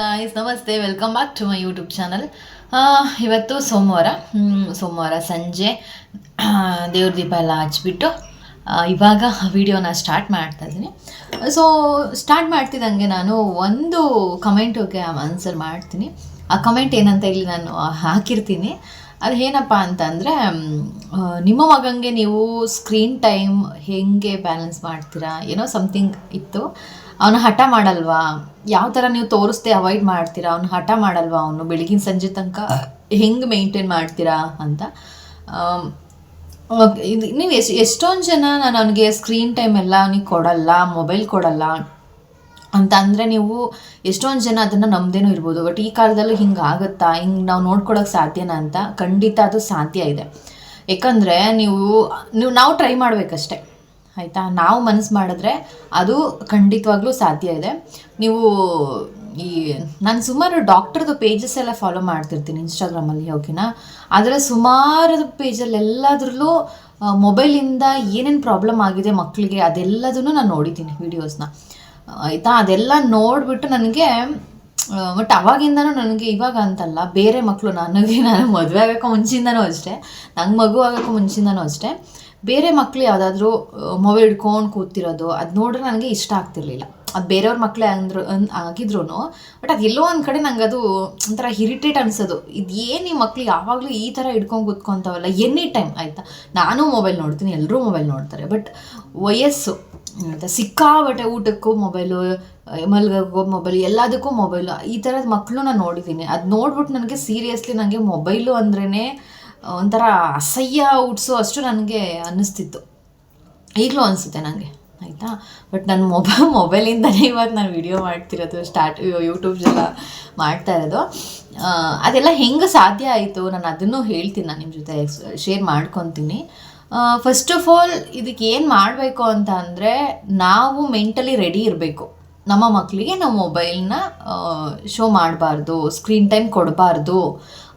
Guys ನಮಸ್ತೆ. Welcome back to my YouTube channel ಇವತ್ತು ಸೋಮವಾರ. ಸೋಮವಾರ ಸಂಜೆ. ದೇವ್ರ ದೀಪ ಎಲ್ಲ ಹಚ್ಬಿಟ್ಟು ಇವಾಗ ವಿಡಿಯೋನ ಸ್ಟಾರ್ಟ್ ಮಾಡ್ತಾ ಇದ್ದೀನಿ. ಸೊ ಸ್ಟಾರ್ಟ್ ಮಾಡ್ತಿದ್ದಂಗೆ ನಾನು ಒಂದು ಕಮೆಂಟಿಗೆ ಆನ್ಸರ್ ಮಾಡ್ತೀನಿ. ಆ ಕಮೆಂಟ್ ಏನಂತ ಇಲ್ಲಿ ನಾನು ಹಾಕಿರ್ತೀನಿ. ಅದು ಏನಪ್ಪ ಅಂತಂದರೆ ನಿಮ್ಮ ಮಗಂಗೆ ನೀವು ಸ್ಕ್ರೀನ್ ಟೈಮ್ ಹೆಂಗೆ ಬ್ಯಾಲೆನ್ಸ್ ಮಾಡ್ತೀರಾ? ಏನೋ ಸಮಥಿಂಗ್ ಇತ್ತು. ಅವನು ಹಠ ಮಾಡಲ್ವಾ? ಯಾವ ಥರ ನೀವು ತೋರಿಸ್ತೆ ಅವಾಯ್ಡ್ ಮಾಡ್ತೀರಾ? ಅವ್ನು ಹಠ ಮಾಡಲ್ವಾ ಅವನು ಬೆಳಗಿನ ಸಂಜೆ ತನಕ? ಹೆಂಗೆ ಮೇಂಟೈನ್ ಮಾಡ್ತೀರಾ ಅಂತ? ಇದು ನೀವು ಎಷ್ಟು ಎಷ್ಟೊಂದು ಜನ ನಾನು ಅವನಿಗೆ ಸ್ಕ್ರೀನ್ ಟೈಮ್ ಎಲ್ಲ ಅವನಿಗೆ ಕೊಡಲ್ಲ ಮೊಬೈಲ್ ಕೊಡಲ್ಲ ಅಂತ ಅಂದರೆ ನೀವು ಎಷ್ಟೊಂದು ಜನ ಅದನ್ನು ನಮ್ಮದೇನೂ ಇರ್ಬೋದು. ಬಟ್ ಈ ಕಾಲದಲ್ಲೂ ಹಿಂಗೆ ಆಗುತ್ತಾ? ಹಿಂಗೆ ನಾವು ನೋಡ್ಕೊಳಕ್ಕೆ ಸಾಧ್ಯನಾ ಅಂತ ಖಂಡಿತ ಅದು ಸಾಧ್ಯ ಇದೆ. ಯಾಕಂದರೆ ನೀವು ನೀವು ನಾವು ಟ್ರೈ ಮಾಡಬೇಕಷ್ಟೆ. ಆಯಿತಾ? ನಾವು ಮನಸ್ಸು ಮಾಡಿದ್ರೆ ಅದು ಖಂಡಿತವಾಗ್ಲೂ ಸಾಧ್ಯ ಇದೆ. ನೀವು ಈ, ನಾನು ಸುಮಾರು ಡಾಕ್ಟರ್ದು ಪೇಜಸ್ ಎಲ್ಲ ಫಾಲೋ ಮಾಡ್ತಿರ್ತೀನಿ ಇನ್ಸ್ಟಾಗ್ರಾಮಲ್ಲಿ ಓಕೆನಾ ಆದರೆ ಸುಮಾರು ಪೇಜಲ್ಲಿ ಮೊಬೈಲ್ ಮೊಬೈಲಿಂದ ಏನೇನು ಪ್ರಾಬ್ಲಮ್ ಆಗಿದೆ ಮಕ್ಕಳಿಗೆ ಅದೆಲ್ಲದನ್ನು ನಾನು ನೋಡಿದ್ದೀನಿ ವಿಡಿಯೋಸ್ನ ಆಯಿತಾ? ಅದೆಲ್ಲ ನೋಡಿಬಿಟ್ಟು ನನಗೆ ಬಟ್ ಅವಾಗಿಂದನೂ ನನಗೆ ಇವಾಗ ಅಂತಲ್ಲ, ಬೇರೆ ಮಕ್ಕಳು ನನಗೆ ನಾನು ಮದುವೆ ಆಗೋಕ್ಕೂ ಮುಂಚಿಂದನೂ ಅಷ್ಟೇ. ನಂಗೆ ಮಗು ಆಗೋಕ್ಕೂ ಮುಂಚಿಂದನೂ ಅಷ್ಟೇ. ಬೇರೆ ಮಕ್ಕಳು ಯಾವುದಾದ್ರೂ ಮೊಬೈಲ್ ಹಿಡ್ಕೊಂಡು ಕೂತಿರೋದು, ಅದು ನೋಡಿದ್ರೆ ನನಗೆ ಇಷ್ಟ ಆಗ್ತಿರ್ಲಿಲ್ಲ. ಅದು ಬೇರೆಯವ್ರ ಮಕ್ಕಳೇ ಅಂದ್ರು, ಅನ್ ಆಗಿದ್ರು ಬಟ್ ಅದು ಎಲ್ಲೋ ಒಂದು ಕಡೆ ನಂಗೆ ಅದು ಒಂಥರ ಇರಿಟೇಟ್ ಅನಿಸೋದು. ಇದು ಏನು ಈ ಮಕ್ಳು ಯಾವಾಗಲೂ ಈ ಥರ ಹಿಡ್ಕೊಂಡು ಕೂತ್ಕೊತಾವಲ್ಲ, ಎನಿ ಟೈಮ್, ಆಯಿತಾ? ನಾನು ಮೊಬೈಲ್ ನೋಡ್ತೀನಿ ಎಲ್ಲರೂ ಮೊಬೈಲ್ ನೋಡ್ತಾರೆ, ಬಟ್ ವಯಸ್ಸು, ಆಯಿತಾ? ಸಿಕ್ಕಾಬಟ್ಟೆ ಊಟಕ್ಕೂ ಮೊಬೈಲು ಮಲ್ಗೋ ಮೊಬೈಲ್, ಎಲ್ಲದಕ್ಕೂ ಮೊಬೈಲು, ಈ ಥರದ ಮಕ್ಕಳು ನಾನು ನೋಡಿದ್ದೀನಿ ಅದು ನೋಡ್ಬಿಟ್ಟು ನನಗೆ ಸೀರಿಯಸ್ಲಿ ನನಗೆ ಮೊಬೈಲು ಅಂದ್ರೇ ಒಂಥರ ಅಸಹ್ಯ ಹುಟ್ಸೋ ಅಷ್ಟು ನನಗೆ ಅನ್ನಿಸ್ತಿತ್ತು. ಈಗಲೂ ಅನಿಸುತ್ತೆ ನನಗೆ ಆಯಿತಾ? ಬಟ್ ನನ್ನ ಮೊಬೈಲ್ ಮೊಬೈಲಿಂದನೇ ಇವತ್ತು ನಾನು ವಿಡಿಯೋ ಮಾಡ್ತಿರೋದು, ಸ್ಟಾರ್ಟ್ ಯೂಟ್ಯೂಬ್ ಎಲ್ಲ ಮಾಡ್ತಾ ಇರೋದು. ಅದೆಲ್ಲ ಹೆಂಗೆ ಸಾಧ್ಯ ಆಯಿತು? ನಾನು ಅದನ್ನು ಹೇಳ್ತೀನಿ ನಾನು ನಿಮ್ಮ ಜೊತೆ ಶೇರ್ ಮಾಡ್ಕೊತೀನಿ. ಫಸ್ಟ್ ಆಫ್ ಆಲ್ ಇದಕ್ಕೆ ಏನು ಮಾಡಬೇಕು ಅಂತ ಅಂದರೆ ನಾವು ಮೆಂಟಲಿ ರೆಡಿ ಇರಬೇಕು. ನಮ್ಮ ಮಕ್ಕಳಿಗೆ ನಾವು ಮೊಬೈಲ್ನ ಶೋ ಮಾಡಬಾರ್ದು ಸ್ಕ್ರೀನ್ ಟೈಮ್ ಕೊಡಬಾರ್ದು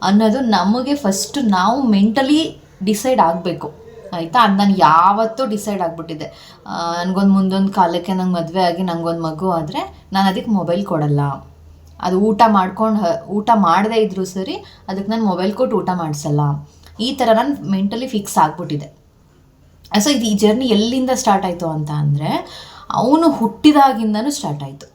ಅನ್ನೋದು ನಮಗೆ ಫಸ್ಟ್ ನಾವು ಮೆಂಟಲಿ ಡಿಸೈಡ್ ಆಗಬೇಕು. ಆಯಿತಾ? ಅದು ನಾನು ಯಾವತ್ತೂ ಡಿಸೈಡ್ ಆಗಿಬಿಟ್ಟಿದ್ದೆ. ನನಗೊಂದು ಮುಂದೊಂದು ಕಾಲಕ್ಕೆ ನಂಗೆ ಮದುವೆ ಆಗಿ ನನಗೊಂದು ಮಗು ಆದರೆ ನಾನು ಅದಕ್ಕೆ ಮೊಬೈಲ್ ಕೊಡಲ್ಲ. ಅದು ಊಟ ಮಾಡ್ಕೊಂಡು, ಊಟ ಮಾಡದೇ ಇದ್ದರೂ ಸರಿ ಅದಕ್ಕೆ ನಾನು ಮೊಬೈಲ್ ಕೊಟ್ಟು ಊಟ ಮಾಡಿಸಲ್ಲ. ಈ ಥರ ನಾನು ಮೆಂಟಲಿ ಫಿಕ್ಸ್ ಆಗಿಬಿಟ್ಟಿದೆ ಸೊ ಇದು ಈ ಜರ್ನಿ ಎಲ್ಲಿಂದ ಸ್ಟಾರ್ಟ್ ಆಯಿತು ಅಂತ ಅಂದರೆ ಅವನು ಹುಟ್ಟಿದಾಗಿಂದನೂ ಸ್ಟಾರ್ಟ್ ಆಯಿತು.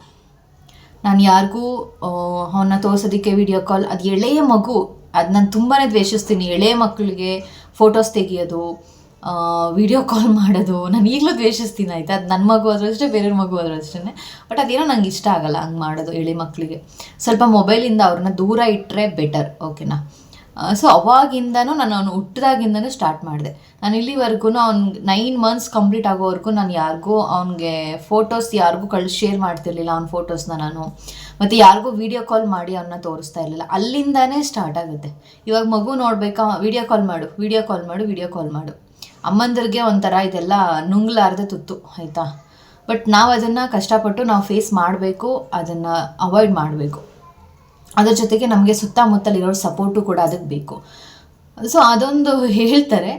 ನಾನು ಯಾರಿಗೂ ಅವನ್ನ ತೋರಿಸೋದಕ್ಕೆ ವಿಡಿಯೋ ಕಾಲ್ ಅದು ಎಳೆಯ ಮಗು, ಅದು ನಾನು ತುಂಬಾ ದ್ವೇಷಿಸ್ತೀನಿ. ಎಳೆಯ ಮಕ್ಕಳಿಗೆ ಫೋಟೋಸ್ ತೆಗಿಯೋದು ವಿಡಿಯೋ ಕಾಲ್ ಮಾಡೋದು, ನಾನು ಈಗಲೂ ದ್ವೇಷಿಸ್ತೀನಿ ಆಯಿತಾ? ಅದು ನನ್ನ ಮಗು ಆದರೂ ಅಷ್ಟೇ ಬೇರೆಯವ್ರ ಮಗು ಆದರೂ ಅಷ್ಟೇ ಬಟ್ ಅದೇನೋ ನಂಗೆ ಇಷ್ಟ ಆಗಲ್ಲ ಹಂಗೆ ಮಾಡೋದು ಎಳೆ ಮಕ್ಕಳಿಗೆ ಸ್ವಲ್ಪ ಮೊಬೈಲಿಂದ ಅವ್ರನ್ನ ದೂರ ಇಟ್ಟರೆ ಬೆಟರ್ ಓಕೆನಾ ಸೊ ಅವಾಗಿಂದನೂ ನಾನು ಅವನು ಹುಟ್ಟಿದಾಗಿಂದನೂ ಸ್ಟಾರ್ಟ್ ಮಾಡಿದೆ. ನಾನು ಇಲ್ಲಿವರೆಗೂ ಅವ್ನು ನೈನ್ ಮಂತ್ಸ್ ಕಂಪ್ಲೀಟ್ ಆಗೋವರೆಗೂ ನಾನು ಯಾರಿಗೂ ಅವ್ನಿಗೆ ಫೋಟೋಸ್ ಯಾರಿಗೂ ಕಳ್ಸಿ ಶೇರ್ ಮಾಡ್ತಿರ್ಲಿಲ್ಲ ಅವ್ನ ಫೋಟೋಸ್ನ ನಾನು. ಮತ್ತು ಯಾರಿಗೂ ವಿಡಿಯೋ ಕಾಲ್ ಮಾಡಿ ಅವನ್ನ ತೋರಿಸ್ತಾ ಇರಲಿಲ್ಲ. ಅಲ್ಲಿಂದಾನೇ ಸ್ಟಾರ್ಟ್ ಆಗುತ್ತೆ. ಇವಾಗ ಮಗು ನೋಡಬೇಕಾ ವಿಡಿಯೋ ಕಾಲ್ ಮಾಡು ವಿಡಿಯೋ ಕಾಲ್ ಮಾಡು ವಿಡಿಯೋ ಕಾಲ್ ಮಾಡು. ಅಮ್ಮಂದ್ರಿಗೆ ಒಂಥರ ಇದೆಲ್ಲ ನುಂಗ್ಲಾರ್ದೆ ತುತ್ತು, ಆಯಿತಾ? ಬಟ್ ನಾವು ಅದನ್ನು ಕಷ್ಟಪಟ್ಟು ನಾವು ಫೇಸ್ ಮಾಡಬೇಕು, ಅದನ್ನು ಅವಾಯ್ಡ್ ಮಾಡಬೇಕು. ಅದ್ರ ಜೊತೆಗೆ ನಮಗೆ ಸುತ್ತಮುತ್ತಲಿರೋ ಸಪೋರ್ಟು ಕೂಡ ಅದಕ್ಕೆ ಬೇಕು. ಸೊ ಅದೊಂದು ಹೇಳ್ತಾರೆ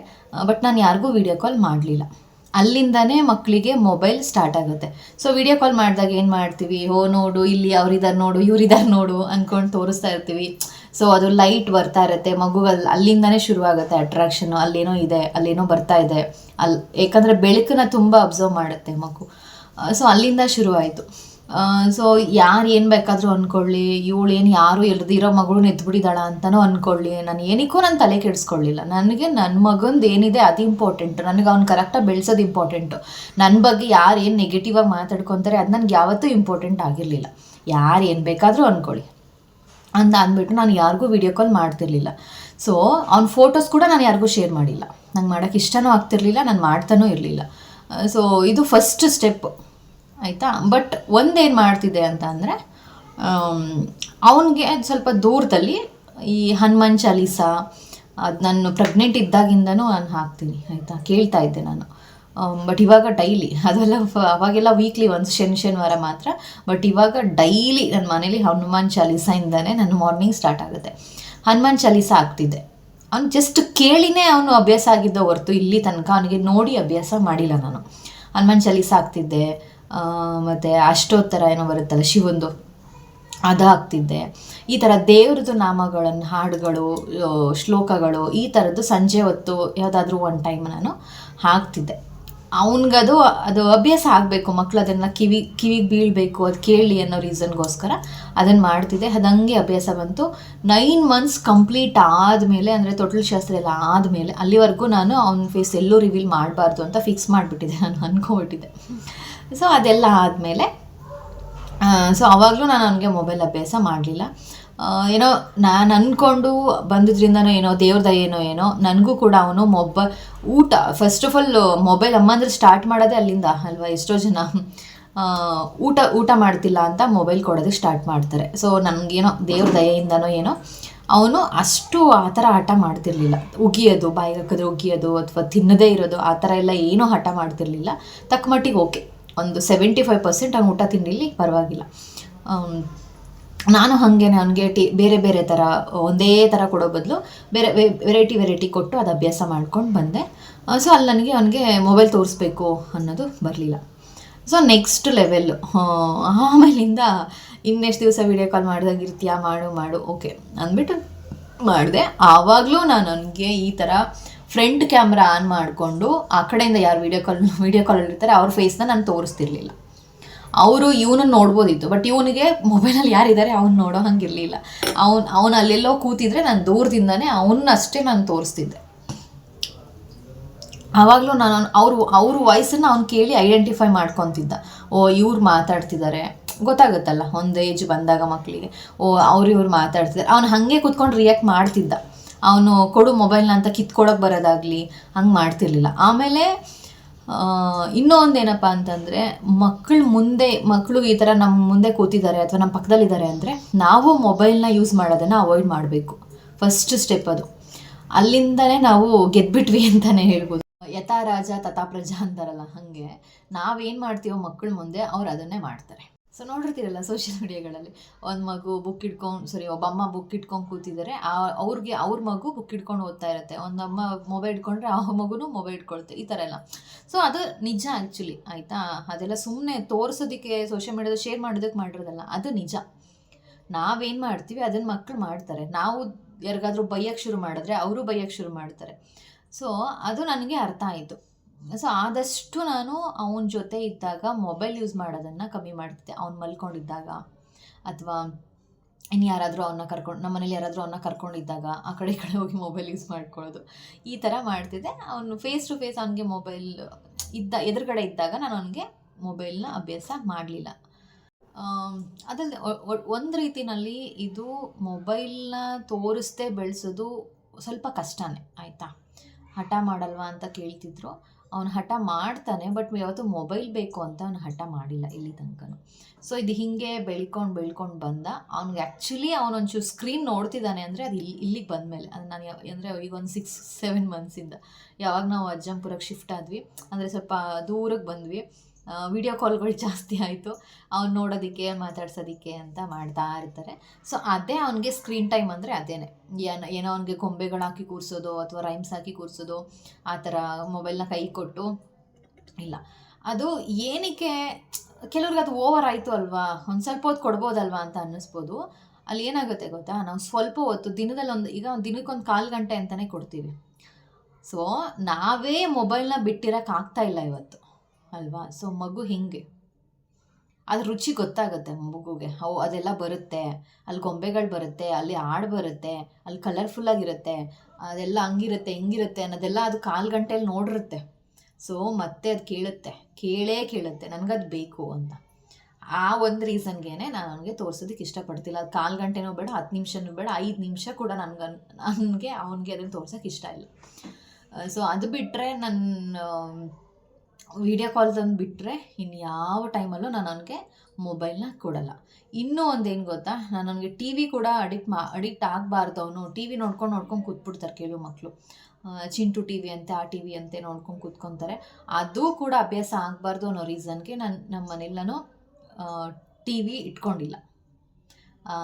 ಬಟ್ ನಾನು ಯಾರಿಗೂ ವಿಡಿಯೋ ಕಾಲ್ ಮಾಡಲಿಲ್ಲ. ಅಲ್ಲಿಂದನೇ ಮಕ್ಕಳಿಗೆ ಮೊಬೈಲ್ ಸ್ಟಾರ್ಟ್ ಆಗುತ್ತೆ. ಸೊ ವಿಡಿಯೋ ಕಾಲ್ ಮಾಡಿದಾಗ ಏನು ಮಾಡ್ತೀವಿ? ಓ ನೋಡು, ಇಲ್ಲಿ ಅವ್ರಿದಾರ ನೋಡು ಇವರಿದ್ದಾರೆ ನೋಡು ಅಂದ್ಕೊಂಡು ತೋರಿಸ್ತಾ ಇರ್ತೀವಿ. ಸೊ ಅದು ಲೈಟ್ ಬರ್ತಾ ಇರುತ್ತೆ. ಮಗುಗಲ್ಲಿ ಅಲ್ಲಿಂದನೇ ಶುರುವಾಗುತ್ತೆ ಅಟ್ರಾಕ್ಷನು ಅಲ್ಲೇನೋ ಇದೆ, ಅಲ್ಲೇನೋ ಬರ್ತಾ ಇದೆ. ಅಲ್ಲಿ ಏಕೆಂದರೆ ಬೆಳಕನ್ನು ತುಂಬ ಅಬ್ಸರ್ವ್ ಮಾಡುತ್ತೆ ಮಗು. ಸೊ ಅಲ್ಲಿಂದ ಶುರುವಾಯಿತು. ಸೊ ಯಾರು ಏನು ಬೇಕಾದರೂ ಅಂದ್ಕೊಳ್ಳಿ ಇವಳು ಏನು ಯಾರು ಇಲ್ದಿರೋ ಮಗಳು ಎದ್ಬಿಟ್ಟಿದ್ದಾಳ ಅಂತಲೂ ಅಂದ್ಕೊಳ್ಳಿ ನಾನು ಏನಕ್ಕೂ ನಾನು ತಲೆ ಕೆಡಿಸ್ಕೊಳ್ಳಿಲ್ಲ. ನನಗೆ ನನ್ನ ಮಗಂದು ಏನಿದೆ ಅದು ಇಂಪಾರ್ಟೆಂಟು ನನಗೆ ಅವ್ನು ಕರೆಕ್ಟಾಗಿ ಬೆಳೆಸೋದು ಇಂಪಾರ್ಟೆಂಟು ನನ್ನ ಬಗ್ಗೆ ಯಾರು ಏನು ನೆಗೆಟಿವ್ ಆಗಿ ಮಾತಾಡ್ಕೊತಾರೆ ಅದು ನನಗೆ ಯಾವತ್ತೂ ಇಂಪಾರ್ಟೆಂಟ್ ಆಗಿರಲಿಲ್ಲ. ಯಾರು ಏನು ಬೇಕಾದರೂ ಅಂದ್ಕೊಳ್ಳಿ ಅಂತ ಅಂದ್ಬಿಟ್ಟು ನಾನು ಯಾರಿಗೂ ವಿಡಿಯೋ ಕಾಲ್ ಮಾಡ್ತಿರ್ಲಿಲ್ಲ. ಸೊ ಅವ್ನ ಫೋಟೋಸ್ ಕೂಡ ನಾನು ಯಾರಿಗೂ ಶೇರ್ ಮಾಡಿಲ್ಲ. ನಂಗೆ ಮಾಡೋಕ್ಕೆ ಇಷ್ಟನೂ ಆಗ್ತಿರ್ಲಿಲ್ಲ, ನಾನು ಮಾಡ್ತಾನೂ ಇರಲಿಲ್ಲ. ಸೊ ಇದು ಫಸ್ಟ್ ಸ್ಟೆಪ್ ಆಯಿತಾ? ಬಟ್ ಒಂದೇನು ಮಾಡ್ತಿದ್ದೆ ಅಂತ ಅಂದರೆ ಅವನಿಗೆ ಸ್ವಲ್ಪ ದೂರದಲ್ಲಿ ಈ ಹನುಮಾನ್ ಚಾಲೀಸ, ಅದು ನಾನು ಪ್ರೆಗ್ನೆಂಟ್ ಇದ್ದಾಗಿಂದನೂ ನಾನು ಹಾಕ್ತೀನಿ, ಆಯಿತಾ? ಕೇಳ್ತಾ ಇದ್ದೆ ನಾನು. ಬಟ್ ಇವಾಗ ಡೈಲಿ ಅದೆಲ್ಲ ಅವಾಗೆಲ್ಲ ವೀಕ್ಲಿ ಒಂದು ಶನಿ, ಶನಿವಾರ ಮಾತ್ರ ಬಟ್ ಇವಾಗ ಡೈಲಿ ನನ್ನ ಮನೇಲಿ ಹನುಮಾನ್ ಚಾಲೀಸಯಿಂದನೇ ನನ್ನ ಮಾರ್ನಿಂಗ್ ಸ್ಟಾರ್ಟ್ ಆಗುತ್ತೆ. ಹನುಮಾನ್ ಚಾಲೀಸ ಆಗ್ತಿದ್ದೆ ಅವ್ನು ಜಸ್ಟ್ ಕೇಳಿನೇ ಅವನು ಅಭ್ಯಾಸ ಆಗಿದ್ದ ಹೊರತು ಇಲ್ಲಿ ತನಕ ಅವನಿಗೆ ನೋಡಿ ಅಭ್ಯಾಸ ಮಾಡಿಲ್ಲ ನಾನು. ಹನುಮಾನ್ ಚಾಲೀಸ ಆಗ್ತಿದ್ದೆ ಮತ್ತು ಅಷ್ಟೋತ್ತರ ಏನೋ ಬರುತ್ತಲ್ಲ, ಶಿವಂದು. ಅದು ಹಾಕ್ತಿದ್ದೆ. ಈ ಥರ ದೇವ್ರದ್ದು ನಾಮಗಳನ್ನು ಹಾಡುಗಳು ಶ್ಲೋಕಗಳು, ಈ ಥರದ್ದು ಸಂಜೆ ಹೊತ್ತು ಯಾವುದಾದ್ರೂ ಒನ್ ಟೈಮ್ ನಾನು ಹಾಕ್ತಿದ್ದೆ. ಅವನಿಗದು ಅದು ಅಭ್ಯಾಸ ಆಗಬೇಕು ಮಕ್ಕಳು ಅದನ್ನು ಕಿವಿ, ಕಿವಿಗೆ ಬೀಳಬೇಕು, ಅದು ಕೇಳಿ ಅನ್ನೋ ರೀಸನ್ಗೋಸ್ಕರ ಅದನ್ನು ಮಾಡ್ತಿದ್ದೆ. ಅದಂಗೆ ಅಭ್ಯಾಸ ಬಂತು. ನೈನ್ ಮಂತ್ಸ್ ಕಂಪ್ಲೀಟ್ ಆದಮೇಲೆ, ಅಂದರೆ ತೊಟ್ಲು ಶಾಸ್ತ್ರ ಎಲ್ಲ ಆದಮೇಲೆ, ಅಲ್ಲಿವರೆಗೂ ನಾನು ಅವನ ಫೇಸ್ ಎಲ್ಲೂ ರಿವೀಲ್ ಮಾಡಬಾರ್ದು ಅಂತ ಫಿಕ್ಸ್ ಮಾಡಿಬಿಟ್ಟಿದ್ದೆ. ನಾನು ಅಂದ್ಕೊಂಬಿಟ್ಟಿದ್ದೆ ಸೊ ಅದೆಲ್ಲ ಆದಮೇಲೆ ಸೊ ಅವಾಗಲೂ ನಾನು ನನಗೆ ಮೊಬೈಲ್ ಅಭ್ಯಾಸ ಮಾಡಲಿಲ್ಲ. ಏನೋ ನಾನು ಅಂದ್ಕೊಂಡು ಬಂದಿದ್ರಿಂದನೋ ಏನೋ, ದೇವ್ರದ ಏನೋ ಏನೋ, ನನಗೂ ಕೂಡ ಅವನು ಮೊಬ, ಊಟ ಫಸ್ಟ್ ಆಫ್ ಆಲ್ ಮೊಬೈಲ್ ಅಮ್ಮಂದ್ರೆ ಸ್ಟಾರ್ಟ್ ಮಾಡೋದೇ ಅಲ್ಲಿಂದ ಅಲ್ವಾ? ಎಷ್ಟೋ ಜನ ಊಟ ಊಟ ಮಾಡ್ತಿಲ್ಲ ಅಂತ ಮೊಬೈಲ್ ಕೊಡೋದಕ್ಕೆ ಸ್ಟಾರ್ಟ್ ಮಾಡ್ತಾರೆ. ಸೊ ನನಗೇನೋ ದೇವ್ರ ದಯೆಯಿಂದನೋ ಏನೋ, ಅವನು ಅಷ್ಟು ಆ ಥರ ಆಟ ಮಾಡ್ತಿರ್ಲಿಲ್ಲ. ಉಗಿಯೋದು, ಬಾಯಿಗೆ ಹಾಕಿದ್ರೆ ಉಗಿಯೋದು, ಅಥವಾ ತಿನ್ನದೇ ಇರೋದು, ಆ ಥರ ಎಲ್ಲ ಏನೂ ಹಠ ಮಾಡ್ತಿರ್ಲಿಲ್ಲ. ತಕ್ಕ ಮಟ್ಟಿಗೆ ಓಕೆ ಒಂದು ಸೆವೆಂಟಿ ಫೈವ್ ಪರ್ಸೆಂಟ್ ಅವ್ನು ಊಟ ತಿಂಡಿಲಿ ಪರವಾಗಿಲ್ಲ. ನಾನು ಹಾಗೆ, ನನಗೆ ಟಿ, ಬೇರೆ ಬೇರೆ ಥರ ಒಂದೇ ಥರ ಕೊಡೋ ಬದಲು ಬೇರೆ ವೆರೈಟಿ ವೆರೈಟಿ ಕೊಟ್ಟು ಅದು ಅಭ್ಯಾಸ ಮಾಡ್ಕೊಂಡು ಬಂದೆ. ಸೊ ಅಲ್ಲಿ ನನಗೆ, ಅವನಿಗೆ ಮೊಬೈಲ್ ತೋರಿಸ್ಬೇಕು ಅನ್ನೋದು ಬರಲಿಲ್ಲ. ಸೊ ನೆಕ್ಸ್ಟ್ ಲೆವೆಲ್ ಆಮೇಲಿಂದ ಇನ್ನೆಷ್ಟು ದಿವಸ ವೀಡಿಯೋ ಕಾಲ್ ಮಾಡ್ದಾಗಿರ್ತೀಯಾ ಮಾಡು ಮಾಡು ಓಕೆ ಅಂದ್ಬಿಟ್ಟು ಮಾಡಿದೆ. ಆವಾಗಲೂ ನಾನು ನನಗೆ ಈ ಥರ ಫ್ರಂಟ್ ಕ್ಯಾಮ್ರಾ ಆನ್ ಮಾಡಿಕೊಂಡು ಆ ಕಡೆಯಿಂದ ಯಾರು ವೀಡಿಯೋ ಕಾಲ್ ವೀಡಿಯೋ ಕಾಲಲ್ಲಿ ಇರ್ತಾರೆ ಅವ್ರ ಫೇಸ್ನ ನಾನು ತೋರಿಸ್ತಿರ್ಲಿಲ್ಲ. ಅವರು ಇವನನ್ನು ನೋಡ್ಬೋದಿತ್ತು ಬಟ್ ಇವನಿಗೆ ಮೊಬೈಲಲ್ಲಿ ಯಾರಿದ್ದಾರೆ ಅವ್ನು ನೋಡೋ ಹಂಗಿರಲಿಲ್ಲ. ಅವ್ನು ಅವನು ಅಲ್ಲೆಲ್ಲೋ ಕೂತಿದ್ರೆ ನಾನು ದೂರದಿಂದನೇ ಅವನ್ನಷ್ಟೇ ನಾನು ತೋರಿಸ್ತಿದ್ದೆ. ಆವಾಗಲೂ ನಾನು ಅವರು ಅವ್ರ ವಾಯ್ಸನ್ನು ಅವ್ನು ಕೇಳಿ ಐಡೆಂಟಿಫೈ ಮಾಡ್ಕೊತಿದ್ದ. ಓ, ಇವ್ರು ಮಾತಾಡ್ತಿದ್ದಾರೆ ಗೊತ್ತಾಗುತ್ತಲ್ಲ, ಒಂದು ಏಜ್ ಬಂದಾಗ ಮಕ್ಕಳಿಗೆ ಓ, ಅವ್ರು ಇವ್ರು ಮಾತಾಡ್ತಿದ್ದಾರೆ ಅವ್ನು ಹಾಗೆ ಕೂತ್ಕೊಂಡು ರಿಯಾಕ್ಟ್ ಮಾಡ್ತಿದ್ದ. ಅವನು ಕೊಡು ಮೊಬೈಲ್ನ ಅಂತ ಕಿತ್ಕೊಳಕ್ಕೆ ಬರೋದಾಗಲಿ, ಹಂಗೆ ಮಾಡ್ತಿರ್ಲಿಲ್ಲ. ಆಮೇಲೆ ಇನ್ನೊಂದು ಏನಪ್ಪ ಅಂತಂದರೆ ಮಕ್ಕಳು ಮುಂದೆ ಮಕ್ಕಳು ಈ ಥರ ನಮ್ಮ ಮುಂದೆ ಕೂತಿದ್ದಾರೆ ಅಥವಾ ನಮ್ಮ ಪಕ್ಕದಲ್ಲಿದ್ದಾರೆ ಅಂದರೆ, ನಾವು ಮೊಬೈಲ್ನ ಯೂಸ್ ಮಾಡೋದನ್ನು ಅವಾಯ್ಡ್ ಮಾಡಬೇಕು. ಫಸ್ಟ್ ಸ್ಟೆಪ್ ಅದು. ಅಲ್ಲಿಂದನೇ ನಾವು ಗೆದ್ಬಿಟ್ವಿ ಅಂತಲೇ ಹೇಳ್ಬೋದು. ಯಥಾ ರಾಜ ತಥಾ ಪ್ರಜಾ ಅಂತಾರಲ್ಲ, ಹಾಗೆ. ನಾವೇನು ಮಾಡ್ತೀವೋ ಮಕ್ಕಳ ಮುಂದೆ ಅವ್ರು ಅದನ್ನೇ ಮಾಡ್ತಾರೆ. ಸೊ ನೋಡಿರ್ತೀರಲ್ಲ ಸೋಷಿಯಲ್ ಮೀಡಿಯಾಗಳಲ್ಲಿ ಒಂದು ಮಗು ಬುಕ್ ಇಟ್ಕೊಂಡು ಸಾರಿ ಒಬ್ಬ ಅಮ್ಮ ಬುಕ್ ಇಟ್ಕೊಂಡು ಕೂತಿದ್ದಾರೆ ಆ, ಅವ್ರಿಗೆ ಅವ್ರ ಮಗು ಬುಕ್ ಇಟ್ಕೊಂಡು ಓದ್ತಾ ಇರುತ್ತೆ. ಒಂದು ಅಮ್ಮ ಮೊಬೈಲ್ ಇಟ್ಕೊಂಡ್ರೆ ಆ ಮಗುನೂ ಮೊಬೈಲ್ ಇಟ್ಕೊಳುತ್ತೆ ಈ ಥರ ಎಲ್ಲ. ಸೊ ಅದು ನಿಜ ಆ್ಯಕ್ಚುಲಿ ಆಯಿತಾ? ಅದೆಲ್ಲ ಸುಮ್ಮನೆ ತೋರಿಸೋದಕ್ಕೆ ಸೋಷಿಯಲ್ ಮೀಡಿಯಾದ ಶೇರ್ ಮಾಡೋದಕ್ಕೆ ಮಾಡಿರೋದಲ್ಲ. ಅದು ನಿಜ. ನಾವೇನು ಮಾಡ್ತೀವಿ, ಅದನ್ನು ಮಕ್ಕಳು ಮಾಡ್ತಾರೆ. ನಾವು ಯಾರಿಗಾದರೂ ಬೈಯಕ್ಕೆ ಶುರು ಮಾಡಿದ್ರೆ ಅವರು ಬೈಯಕ್ಕೆ ಶುರು ಮಾಡ್ತಾರೆ. ಸೊ ಅದು ನನಗೆ ಅರ್ಥ ಆಯಿತು. ಸೊ ಆದಷ್ಟು ನಾನು ಅವನ ಜೊತೆ ಇದ್ದಾಗ ಮೊಬೈಲ್ ಯೂಸ್ ಮಾಡೋದನ್ನು ಕಮ್ಮಿ ಮಾಡ್ತಿದ್ದೆ. ಅವ್ನು ಮಲ್ಕೊಂಡಿದ್ದಾಗ. ಅಥವಾ ಇನ್ನು ಯಾರಾದರೂ ಅವನ್ನ ಕರ್ಕೊಂಡು ನಮ್ಮ ಮನೇಲಿ ಯಾರಾದರೂ ಅವನ್ನ ಕರ್ಕೊಂಡಿದ್ದಾಗ ಆ ಕಡೆ ಕಡೆ ಹೋಗಿ ಮೊಬೈಲ್ ಯೂಸ್ ಮಾಡ್ಕೊಳ್ಳೋದು. ಈ ಥರ ಮಾಡ್ತಿದ್ದೆ. ಅವನು ಫೇಸ್ ಟು ಫೇಸ್ ಅವನಿಗೆ ಮೊಬೈಲ್ ಇದ್ದ, ಎದುರುಗಡೆ ಇದ್ದಾಗ ನಾನು ಅವನಿಗೆ ಮೊಬೈಲ್ನ ಅಭ್ಯಾಸ ಮಾಡಲಿಲ್ಲ. ಅದಲ್ಲದೆ ಒಂದು ರೀತಿನಲ್ಲಿ ಇದು ಮೊಬೈಲ್ನ ತೋರಿಸ್ದೆ ಬೆಳೆಸೋದು ಸ್ವಲ್ಪ ಕಷ್ಟನೇ, ಆಯಿತಾ? ಹಠ ಮಾಡಲ್ವಾ ಅಂತ ಕೇಳ್ತಿದ್ರು. ಅವನು ಹಠ ಮಾಡ್ತಾನೆ, ಬಟ್ ಯಾವತ್ತೂ ಮೊಬೈಲ್ ಬೇಕು ಅಂತ ಅವನು ಹಠ ಮಾಡಿಲ್ಲ ಇಲ್ಲಿ ತನಕನೂ. ಸೊ ಇದು ಹೀಗೆ ಬೆಳ್ಕೊಂಡು ಬೆಳ್ಕೊಂಡು ಬಂದ, ಅವ್ನಿಗೆ ಆ್ಯಕ್ಚುಲಿ ಅವನೊಂಚೂರು ಸ್ಕ್ರೀನ್ ನೋಡ್ತಿದ್ದಾನೆ ಅಂದರೆ ಅದು ಇಲ್ಲಿ ಇಲ್ಲಿಗೆ ಬಂದಮೇಲೆ, ಅದು ನಾನು ಅಂದರೆ ಈಗ ಒಂದು ಸಿಕ್ಸ್ ಸೆವೆನ್ ಮಂತ್ಸಿಂದ ಯಾವಾಗ ನಾವು ಅಜ್ಜಂಪುರಕ್ಕೆ ಶಿಫ್ಟ್ ಆದ್ವಿ, ಅಂದರೆ ಸ್ವಲ್ಪ ದೂರಕ್ಕೆ ಬಂದ್ವಿ. ವಿಡಿಯೋ ಕಾಲ್ಗಳು ಜಾಸ್ತಿ ಆಯಿತು. ಅವ್ನು ನೋಡೋದಕ್ಕೆ, ಮಾತಾಡ್ಸೋದಕ್ಕೆ ಅಂತ ಮಾಡ್ತಾ ಇರ್ತಾರೆ. ಸೊ ಅದೇ ಅವನಿಗೆ ಸ್ಕ್ರೀನ್ ಟೈಮ್ ಅಂದರೆ ಅದೇನೆ. ಏನೋ ಏನೋ ಅವನಿಗೆ ಗೊಂಬೆಗಳು ಹಾಕಿ ಕೂರಿಸೋದು ಅಥವಾ ರೈಮ್ಸ್ ಹಾಕಿ ಕೂರಿಸೋದು, ಆ ಥರ ಮೊಬೈಲ್ನ ಕೈ ಕೊಟ್ಟು ಇಲ್ಲ. ಅದು ಏನಕ್ಕೆ, ಕೆಲವ್ರಿಗೆ ಅದು ಓವರ್ ಆಯಿತು ಅಲ್ವಾ? ಒಂದು ಸ್ವಲ್ಪ ಹೊತ್ತು ಕೊಡ್ಬೋದಲ್ವಾ ಅಂತ ಅನ್ನಿಸ್ಬೋದು. ಅಲ್ಲಿ ಏನಾಗುತ್ತೆ ಗೊತ್ತಾ? ನಾವು ಸ್ವಲ್ಪ ಹೊತ್ತು, ದಿನದಲ್ಲಿ ಒಂದು, ಈಗ ಒಂದು ದಿನಕ್ಕೊಂದು ಕಾಲು ಗಂಟೆ ಅಂತಲೇ ಕೊಡ್ತೀವಿ. ಸೊ ನಾವೇ ಮೊಬೈಲ್ನ ಬಿಟ್ಟಿರೋಕ್ಕಾಗ್ತಾ ಇಲ್ಲ ಇವತ್ತು. ಅಲ್ವಾ? ಸೊ ಮಗು ಹಿಂಗೆ. ಅದ್ರ ರುಚಿ ಗೊತ್ತಾಗುತ್ತೆ ಮಗುಗೆ. ಅವು ಅದೆಲ್ಲ ಬರುತ್ತೆ. ಅಲ್ಲಿ ಗೊಂಬೆಗಳು ಬರುತ್ತೆ, ಅಲ್ಲಿ ಹಾಡು ಬರುತ್ತೆ, ಅಲ್ಲಿ ಕಲರ್ಫುಲ್ಲಾಗಿರುತ್ತೆ ಅದೆಲ್ಲ ಹಂಗಿರುತ್ತೆ, ಹಿಂಗಿರುತ್ತೆ ಅನ್ನೋದೆಲ್ಲ ಅದು ಕಾಲು ಗಂಟೆಯಲ್ಲಿ ನೋಡಿರುತ್ತೆ. ಸೊ ಮತ್ತೆ ಅದು ಕೇಳುತ್ತೆ. ಕೇಳೇ ಕೇಳುತ್ತೆ. ನನಗದು ಬೇಕು ಅಂತ. ಆ ಒಂದು ರೀಸನ್ಗೆ ನಾನು ಅವನಿಗೆ ತೋರಿಸೋದಕ್ಕೆ ಇಷ್ಟಪಡ್ತಿಲ್ಲ. ಅದು ಕಾಲು ಗಂಟೆನೂ ಬೇಡ, ಹತ್ತು ನಿಮಿಷನೂ ಬೇಡ, ಐದು ನಿಮಿಷ ಕೂಡ ನನಗೆ ನನಗೆ ಅವನಿಗೆ ಅದನ್ನು ತೋರ್ಸೋಕೆ ಇಷ್ಟ ಇಲ್ಲ. ಸೊ ಅದು ಬಿಟ್ಟರೆ ನನ್ನ ವಿಡಿಯೋ ಕಾಲ್ ತಂದು ಬಿಟ್ಟರೆ ಇನ್ನು ಯಾವ ಟೈಮಲ್ಲೂ ನಾನು ಅವನಿಗೆ ಮೊಬೈಲ್ನ ಕೊಡಲ್ಲ. ಇನ್ನೂ ಒಂದೇನು ಗೊತ್ತಾ? ನಾನು ಅವನಿಗೆ ಟಿ ವಿ ಕೂಡ ಅಡಿಕ್ಟ್ ಮಾ ಅಡಿಕ್ಟ್ ಆಗಬಾರ್ದು ಅವನು. ಟಿ ವಿ ನೋಡ್ಕೊಂಡು ನೋಡ್ಕೊಂಡು ಕೂತ್ಬಿಡ್ತಾರೆ ಕೆಲವು ಮಕ್ಕಳು ಚಿಂಟು ಟಿ ವಿ ಅಂತೆ, ಆ ಟಿ ವಿ ಅಂತೆ ನೋಡ್ಕೊಂಡು ಕೂತ್ಕೊತಾರೆ. ಅದು ಕೂಡ ಅಭ್ಯಾಸ ಆಗಬಾರ್ದು ಅನ್ನೋ ರೀಸನ್ಗೆ ನಾನು ನಮ್ಮ ಮನೇಲಿ ನಾನು ಟಿ ವಿ ಇಟ್ಕೊಂಡಿಲ್ಲ.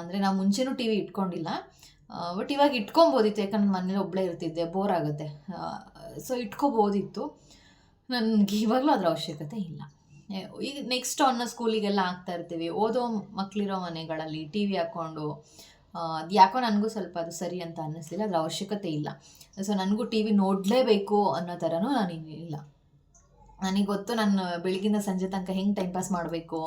ಅಂದರೆ ನಾವು ಮುಂಚೆನೂ ಟಿ ವಿ ಇಟ್ಕೊಂಡಿಲ್ಲ. ಬಟ್ ಇವಾಗ ಇಟ್ಕೊಬೋದಿತ್ತು. ಯಾಕಂದ್ರೆ ಮನೇಲಿ ಒಬ್ಬಳೇ ಇರ್ತಿದ್ದೆ. ಬೋರ್ ಆಗುತ್ತೆ. ಸೊ ಇಟ್ಕೋಬೋದಿತ್ತು. ನನಗೆ ಇವಾಗಲೂ ಅದರ ಅವಶ್ಯಕತೆ ಇಲ್ಲ. ಈಗ ನೆಕ್ಸ್ಟ್ ಅನ್ನೋ ಸ್ಕೂಲಿಗೆಲ್ಲ ಹಾಕ್ತಾ ಇರ್ತೀವಿ. ಓದೋ ಮಕ್ಕಳಿರೋ ಮನೆಗಳಲ್ಲಿ ಟಿ ವಿ ಹಾಕ್ಕೊಂಡು ಅದು ಯಾಕೋ ನನಗೂ ಸ್ವಲ್ಪ ಅದು ಸರಿ ಅಂತ ಅನ್ನಿಸ್ಲಿಲ್ಲ, ಅದ್ರ ಅವಶ್ಯಕತೆ ಇಲ್ಲ. ಸೊ ನನಗೂ ಟಿ ವಿ ನೋಡಲೇಬೇಕು ಅನ್ನೋ ಥರನೂ ನಾನು ಇಲ್ಲ. ನನಗೆ ಗೊತ್ತು ನಾನು ಬೆಳಗಿನ ಸಂಜೆ ತನಕ ಹೆಂಗೆ ಟೈಮ್ ಪಾಸ್ ಮಾಡಬೇಕು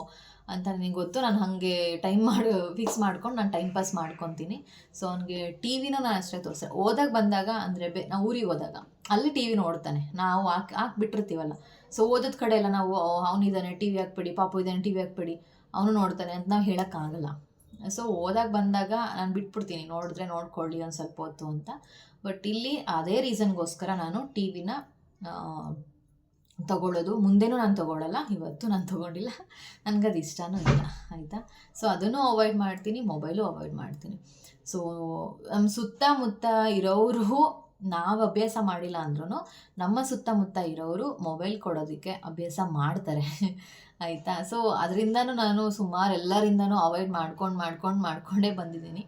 ಅಂತ ನನಗೆ ಗೊತ್ತು, ನಾನು ಹಾಗೆ ಟೈಮ್ ಮಾಡಿ ಫಿಕ್ಸ್ ಮಾಡ್ಕೊಂಡು ನಾನು ಟೈಮ್ ಪಾಸ್ ಮಾಡ್ಕೊತೀನಿ. ಸೊ ಅವನಿಗೆ ಟಿ ವಿನ ನಾನು ಅಷ್ಟೇ ತೋರಿಸ್ತೇನೆ ಓದಾಗ ಬಂದಾಗ ಅಂದರೆ ಬೆ ನಾವು ಊರಿಗೆ ಹೋದಾಗ, ಅಲ್ಲಿ ಟಿ ವಿ ನೋಡ್ತಾನೆ. ನಾವು ಹಾಕಿ, ಹಾಕ್ಬಿಟ್ಟಿರ್ತೀವಲ್ಲ. ಸೊ ಓದೋದ ಕಡೆ ಎಲ್ಲ ನಾವು ಅವನಿದ್ದಾನೆ ಟಿ ವಿ ಹಾಕ್ಬಿಡಿ, ಪಾಪು ಇದ್ದಾನೆ ಟಿ ವಿ ಹಾಕ್ಬಿಡಿ, ಅವನು ನೋಡ್ತಾನೆ ಅಂತ ನಾವು ಹೇಳೋಕ್ಕಾಗಲ್ಲ. ಸೊ ಓದಾಗ ಬಂದಾಗ ನಾನು ಬಿಟ್ಬಿಡ್ತೀನಿ, ನೋಡಿದ್ರೆ ನೋಡ್ಕೊಳ್ಳಿ ಒಂದು ಸ್ವಲ್ಪ ಹೊತ್ತು ಅಂತ. ಬಟ್ ಇಲ್ಲಿ ಅದೇ ರೀಸನ್ಗೋಸ್ಕರ ನಾನು ಟಿ ವಿನ ತಗೊಳ್ಳೋದು, ಮುಂದೆನೂ ನಾನು ತೊಗೊಳ್ಳಲ್ಲ, ಇವತ್ತು ನಾನು ತಗೊಂಡಿಲ್ಲ. ಅದು ಇಷ್ಟನೂ ಇಲ್ಲ, ಆಯಿತಾ? ಸೊ ಅದನ್ನು ಅವಾಯ್ಡ್ ಮಾಡ್ತೀನಿ ಮೊಬೈಲು ಅವಾಯ್ಡ್ ಮಾಡ್ತೀನಿ. ಸೊ ನಮ್ಮ ಸುತ್ತಮುತ್ತ ಇರೋರು ನಾವು ಅಭ್ಯಾಸ ಮಾಡಿಲ್ಲ ಅಂದ್ರೂ ನಮ್ಮ ಸುತ್ತಮುತ್ತ ಇರೋರು ಮೊಬೈಲ್ ಕೊಡೋದಕ್ಕೆ ಅಭ್ಯಾಸ ಮಾಡ್ತಾರೆ. ಆಯಿತಾ? ಸೊ ಅದರಿಂದನೂ ನಾನು ಸುಮಾರು ಎಲ್ಲರಿಂದನೂ ಅವಾಯ್ಡ್ ಮಾಡ್ಕೊಂಡು ಮಾಡ್ಕೊಂಡು, ಮಾಡ್ಕೊಂಡೇ ಬಂದಿದ್ದೀನಿ.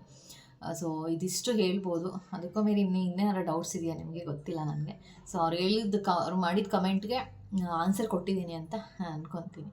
ಸೊ ಇದಿಷ್ಟು ಹೇಳ್ಬೋದು. ಅದಕ್ಕೂ ಮೇಲೆ ಇನ್ನೂ ಇನ್ನೇನಾರು ಡೌಟ್ಸ್ ಇದೆಯಾ ನಿಮಗೆ? ಗೊತ್ತಿಲ್ಲ ನನಗೆ. ಸೊ ಅವ್ರು ಹೇಳಿದ್ದು ಕ, ಅವ್ರು ಮಾಡಿದ ಕಮೆಂಟ್ಗೆ ಆನ್ಸರ್ ಕೊಟ್ಟಿದ್ದೀನಿ ಅಂತ ಅಂದ್ಕೊತೀನಿ